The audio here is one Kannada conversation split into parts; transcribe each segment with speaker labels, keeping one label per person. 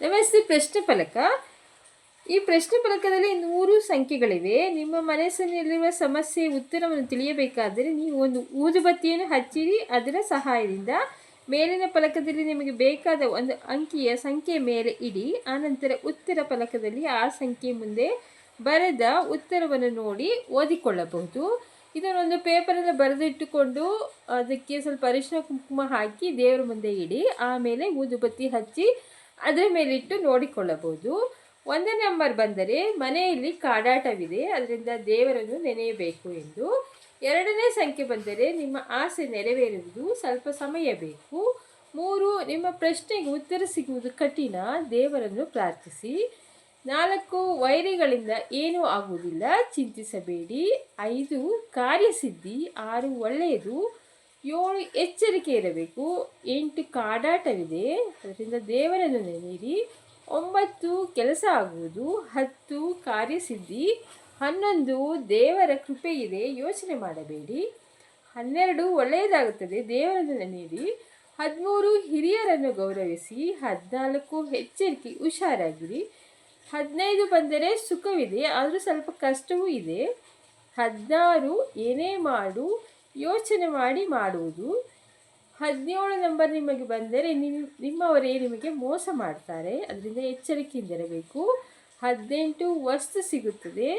Speaker 1: ನಮಸ್ತೆ ಪ್ರಶ್ನೆ ಫಲಕ ಈ ಪ್ರಶ್ನೆ ಫಲಕದಲ್ಲಿ ನೂರು ಸಂಖ್ಯೆಗಳಿವೆ. ನಿಮ್ಮ ಮನಸ್ಸಿನಲ್ಲಿರುವ ಸಮಸ್ಯೆ ಉತ್ತರವನ್ನು ತಿಳಿಯಬೇಕಾದರೆ ನೀವು ಒಂದು ಊದುಬತ್ತಿಯನ್ನು ಹಚ್ಚಿರಿ, ಅದರ ಸಹಾಯದಿಂದ. ಮೇಲಿನ ಫಲಕದಲ್ಲಿ ನಿಮಗೆ ಬೇಕಾದ ಒಂದು ಅಂಕಿಯ ಸಂಖ್ಯೆ ಮೇಲೆ ಇಡಿ. ಆನಂತರ ಉತ್ತರ ಫಲಕದಲ್ಲಿ ಆ ಸಂಖ್ಯೆ ಮುಂದೆ ಬರೆದ ಉತ್ತರವನ್ನು ನೋಡಿ ಓದಿಕೊಳ್ಳಬಹುದು. ಇದನ್ನೊಂದು ಪೇಪರಲ್ಲಿ ಬರೆದಿಟ್ಟುಕೊಂಡು ಅದಕ್ಕೆ ಸ್ವಲ್ಪ ಅರಿಶಿನ ಕುಂಕುಮ ಹಾಕಿ ದೇವರ ಮುಂದೆ ಇಡಿ. ಆಮೇಲೆ ಊದುಬತ್ತಿ ಹಚ್ಚಿ ಅದರ ಮೇಲಿಟ್ಟು ನೋಡಿಕೊಳ್ಳಬಹುದು. ಒಂದನೇ ನಂಬರ್ ಬಂದರೆ ಮನೆಯಲ್ಲಿ ಕಾಡಾಟವಿದೆ. ಅದರಿಂದ ದೇವರನ್ನು ನೆನೆಯಬೇಕು ಎಂದು. ಎರಡನೇ ಸಂಖ್ಯೆ ಬಂದರೆ ನಿಮ್ಮ ಆಸೆ ನೆರವೇರುವುದು. ಸ್ವಲ್ಪ ಸಮಯ ಬೇಕು. ಮೂರು, ನಿಮ್ಮ ಪ್ರಶ್ನೆಗೆ ಉತ್ತರ ಸಿಗುವುದು ಕಠಿಣ. ದೇವರನ್ನು ಪ್ರಾರ್ಥಿಸಿ. ನಾಲ್ಕು, ವೈರಿಗಳಿಂದ ಏನೂ ಆಗುವುದಿಲ್ಲ. ಚಿಂತಿಸಬೇಡಿ. ಐದು, ಕಾರ್ಯಸಿದ್ಧಿ. ಆರು, ಒಳ್ಳೆಯದು. ಏಳು ಎಚ್ಚರಿಕೆ ಇರಬೇಕು. ಎಂಟು ಕಾಡಾಟವಿದೆ. ಅದರಿಂದ ದೇವರನ್ನು ನೆನೆಯಿರಿ. ಒಂಬತ್ತು ಕೆಲಸ ಆಗುವುದು. ಹತ್ತು ಕಾರ್ಯಸಿದ್ಧಿ. ಹನ್ನೊಂದು ದೇವರ ಕೃಪೆ ಇದೆ ಯೋಚನೆ ಮಾಡಬೇಡಿ. ಹನ್ನೆರಡು ಒಳ್ಳೆಯದಾಗುತ್ತದೆ. ದೇವರನ್ನು ನೆನೆಯಿರಿ. ಹದಿಮೂರು ಹಿರಿಯರನ್ನು ಗೌರವಿಸಿ. ಹದಿನಾಲ್ಕು ಎಚ್ಚರಿಕೆ ಹುಷಾರಾಗಿರಿ. ಹದಿನೈದು ಬಂದರೆ ಸುಖವಿದೆ. ಆದರೂ ಸ್ವಲ್ಪ ಕಷ್ಟವೂ ಇದೆ. ಹದಿನಾರು ಏನೇ ಮಾಡು. ಯೋಚನೆ ಮಾಡಿ ಮಾಡುವುದು. ಹದಿನೇಳು ನಂಬರ್ ನಿಮಗೆ ಬಂದರೆ ನಿಮ್ಮ ನಿಮ್ಮವರೇ ನಿಮಗೆ ಮೋಸ ಮಾಡ್ತಾರೆ. ಅದರಿಂದ ಎಚ್ಚರಿಕೆಯಿಂದಿರಬೇಕು. ಹದಿನೆಂಟು ವಸ್ತು ಸಿಗುತ್ತದೆ.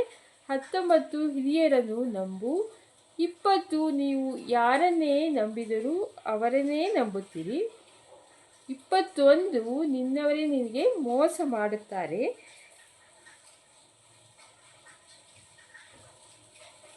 Speaker 1: ಹತ್ತೊಂಬತ್ತು ಹಿರಿಯರನ್ನು ನಂಬು. ಇಪ್ಪತ್ತು ನೀವು ಯಾರನ್ನೇ ನಂಬಿದರೂ ಅವರನ್ನೇ ನಂಬುತ್ತೀರಿ. ಇಪ್ಪತ್ತೊಂದು ನಿನ್ನವರೇ ನಿನಗೆ ಮೋಸ ಮಾಡುತ್ತಾರೆ.